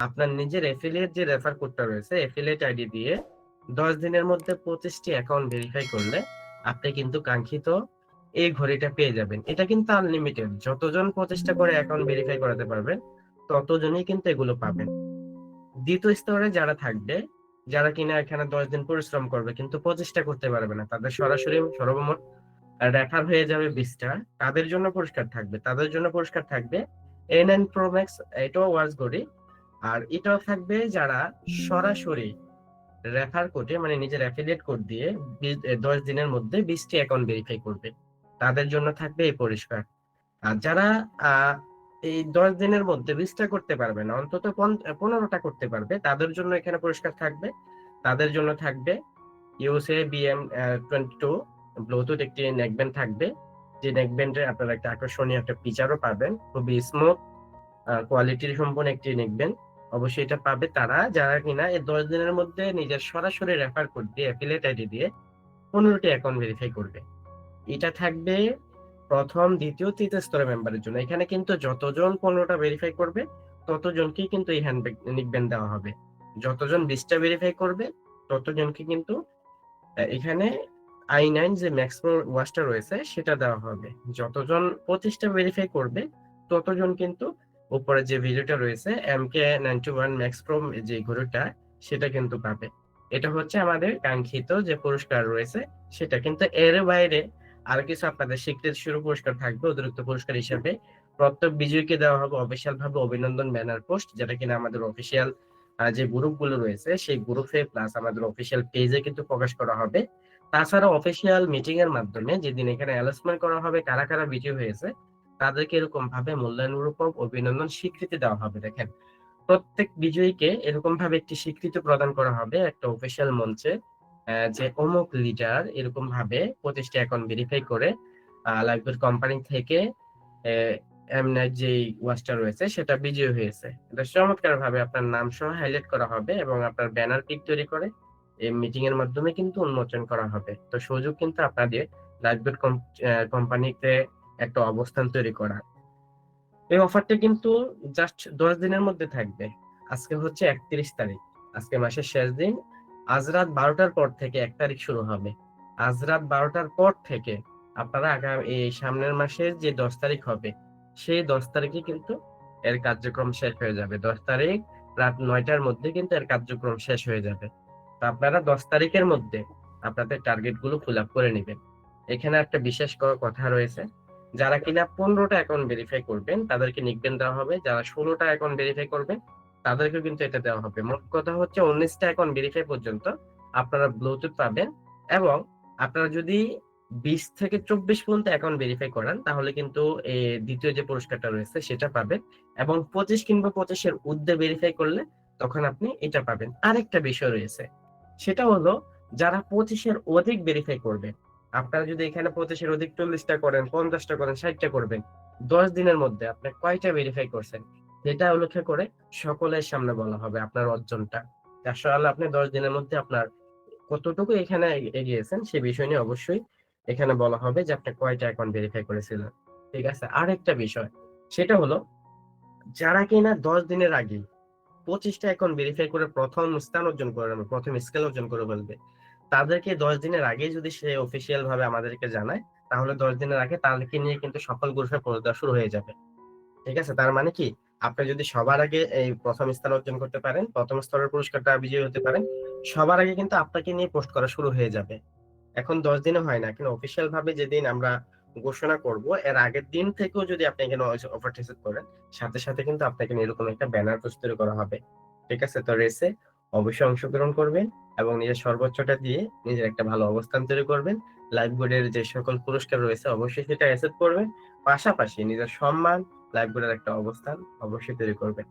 আপনার নিজের এফিলিয়েট যে রেফার কোডটা রয়েছে এফিলিয়েট আইডি দিয়ে 10 দিনের মধ্যে 25 টি অ্যাকাউন্ট ভেরিফাই করলে আপনি কিন্তু কাঙ্ক্ষিত এই ঘড়িটা পেয়ে যাবেন। এটা কিন্তু আনলিমিটেড। যতজন 25 টা করে অ্যাকাউন্ট ভেরিফাই করাতে পারবেন, ততজনই কিন্তু এগুলো পাবেন। দ্বিতীয় স্তরে যারা থাকবে, যারা কিনা এখানে 10 দিন পরিশ্রম করবে কিন্তু 25 টা করতে পারবে না। তাদের সরাসরি সর্বমোট রেফার হয়ে যাবে 20 টা। তাদের জন্য পুরস্কার থাকবে। তাদের জন্য পুরস্কার থাকবে A9 Pro Max এটাও ওয়াচ ঘড়ি। আর এটাও থাকবে যারা সরাসরি রেফার কোডে মানে নিজের এফিলিয়েট কোড দিয়ে দশ দিনের মধ্যে 20 টি অ্যাকাউন্ট ভেরিফাই করবে। তাদের জন্য থাকবে এই পুরস্কার। আর যারা এই 10 দিনের মধ্যে বিশটা করতে পারবে না, অন্তত পন 15 করতে পারবে, তাদের জন্য এখানে পুরস্কার থাকবে। তাদের জন্য থাকবে USA BM আ 22 ব্লুটুথ একটি নেকব্যান্ড থাকবে। যে নেকব্যান্ডে আপনারা একটা আকর্ষণীয় একটা ফিচারও পাবেন। খুবই স্মুথ কোয়ালিটির সম্পন্ন একটি নেকব্যান্ড। অবশ্যই এটা পাবে তারা যারা কিনা এই 10 দিনের মধ্যে নিজের সরাসরি রেফার কোড দিয়ে এফিলিয়েট আইডি দিয়ে 15 টি অ্যাকাউন্ট ভেরিফাই করবে। এটা থাকবে ১ম, ২য়, ৩য় স্তরের মেম্বারের জন্য। এখানে কিন্তু যতজন পনেরোটা ভেরিফাই করবে, ততজনকেই কিন্তু এই হ্যান্ডব্যাগ নেকব্যান্ড দেওয়া হবে। যতজন 20 টা ভেরিফাই করবে, ততজনকে কিন্তু এখানে আই নাইন যে Pro ওয়াচটা রয়েছে সেটা দেওয়া হবে। যতজন 25 টা ভেরিফাই করবে, ততজন কিন্তু উপরে যে ভিডিওটা রয়েছে MK91 Max Pro যে ঘড়িটা সেটা কিন্তু পাবে। এটা হচ্ছে আমাদের কাঙ্ক্ষিত যে পুরস্কার রয়েছে সেটা। কিন্তু এর বাইরে আর কিছু আপনাদের স্বীকৃতিস্বরূপ পুরস্কার থাকবে অতিরিক্ত পুরস্কার হিসাবে। প্রত্যেক বিজয়ীকে দেওয়া হবে অফিসিয়াল ভাবে অভিনন্দন ব্যানার পোস্ট যেটা কিনা আমাদের অফিসিয়াল যে গ্রুপগুলো রয়েছে সেই গ্রুপে প্লাস আমাদের অফিসিয়াল পেজে কিন্তু প্রকাশ করা হবে। তাছাড়া অফিসিয়াল মিটিং এর মাধ্যমে যেদিন এখানে অ্যানাউন্সমেন্ট করা হবে কারা, কারা বিজয়ী হয়েছে, তাদেরকে এরকমভাবে মূল্যায়নরূপক অভিনন্দন স্বীকৃতি দেওয়া হবে। দেখেন, প্রত্যেক বিজয়ীকে এরকম ভাবে একটি স্বীকৃতি প্রদান করা হবে একটা অফিসিয়াল মঞ্চে। যে অমুক লিডার এরকম ভাবে প্রতিষ্ঠা এখন ভেরিফাই করে লাইকগুড কোম্পানি থেকে এ এমনেট যেই ওয়াচটা রয়েছে সেটা বিজয়ী হয়েছে। এটা চমৎকারভাবে আপনার নাম সহ হাইলাইট করা হবে এবং আপনার ব্যানার পিক তৈরি করে এই মিটিং এর মাধ্যমে কিন্তু উন্মোচন করা হবে। তো সুযোগ কিন্তু আপনাদের অ্যা কোম্পানিতে একটা অবস্থান তৈরি করার। এই অফারটা কিন্তু জাস্ট 10 দিনের মধ্যে থাকবে। আজকে হচ্ছে 31 তারিখ। আজকে মাসের শেষ দিন। আজ রাত বারোটার পর থেকে এক তারিখ শুরু হবে। আজ রাত বারোটার পর থেকে আপনারা আগামী এই সামনের মাসের যে 10 তারিখ হবে, সেই 10 তারিখে কিন্তু এর কার্যক্রম শেষ হয়ে যাবে। 10 তারিখ রাত নয়টার মধ্যে কিন্তু এর কার্যক্রম শেষ হয়ে যাবে। তো আপনারা 10 তারিখের মধ্যে আপনাদের টার্গেটগুলো ফিল আপ করে নেবেন এখানে একটা বিশেষ কথা রয়েছে। যারা কিনা পনেরোটা অ্যাকাউন্ট ভেরিফাই করবেন, তাদেরকে নিকবেন দেওয়া হবে। যারা 16 টা অ্যাকাউন্ট ভেরিফাই করবেন, তাদেরকেও কিন্তু এটা দেওয়া হবে। মোট কথা হচ্ছে 19 টা অ্যাকাউন্ট ভেরিফাই পর্যন্ত আপনারা ব্লুটুথ পাবেন এবং আপনারা যদি 20 থেকে 24 পর্যন্ত অ্যাকাউন্ট ভেরিফাই করান, তাহলে কিন্তু ২য় যে পুরস্কারটা রয়েছে, সেটা পাবেন এবং 25 কিংবা 25 এর ঊর্ধ্বে ভেরিফাই করলে তখন আপনি এটা পাবেন। আরেকটা বিষয় রয়েছে। সেটা হলো যারা পঁচিশের অধিক ভেরিফাই করবেন। আপনারা যদি এখানে 25 এর অধিক 40 টা করেন, 50 টা করেন, 60 টা করবেন। 10 দিনের মধ্যে আপনি কয়টা ভেরিফাই করছেন? সেটা উল্লেখ করে সকলের সামনে বলা হবে আপনার অর্জনটা। আসলে আপনি 10 দিনের মধ্যে আপনার কতটুকু এখানে এগিয়েছেন সে বিষয় নিয়ে অবশ্যই এখানে বলা হবে যে আপনি কয়টা অ্যাকাউন্ট ভেরিফাই করেছিলেন। ঠিক আছে? আরেকটা বিষয় সেটা হলো যারা কিনা 10 দিনের আগেই 25 টা অ্যাকাউন্ট ভেরিফাই করে প্রথম স্থান অর্জন করে ১ম স্কেল অর্জন করে ফেলবে। তাদেরকে 10 দিনের আগেই যদি সে অফিসিয়াল ভাবে আমাদেরকে জানায়, তাহলে 10 দিনের আগে তাদেরকে নিয়ে কিন্তু সকল গ্রুপে প্রচার শুরু হয়ে যাবে। ঠিক আছে? তার মানে কি? আপনি যদি সবার আগে এই ১ম স্থান অর্জন করতে পারেন, ১ম স্তরের পুরস্কারটা বিজয়ী হতে পারেন, সবার আগে কিন্তু আপনাকে নিয়ে পোস্ট করা শুরু হয়ে যাবে। এখন 10 দিনে হয় না। কিন্তু অফিসিয়াল ভাবে যেদিন আমরা ঘোষণা করব, এর আগের দিন থেকেও যদি আপনি এখানে অ্যাকসেপ্ট করেন, সাথে, সাথে কিন্তু আপনাকে এরকম একটা ব্যানার প্রস্তুত করা হবে। ঠিক আছে? তো রেসে অবশ্যই অংশগ্রহণ করবেন এবং নিজের সর্বোচ্চটা দিয়ে নিজের একটা ভালো অবস্থান তৈরি করবেন। লাইফবোর্ড এর যে সকল পুরস্কার রয়েছে অবশ্যই সেটা অ্যাসেপ্ট করবেন। পাশাপাশি নিজের সম্মান, লাইফবোর্ড এর একটা অবস্থান অবশ্যই তৈরি করবেন।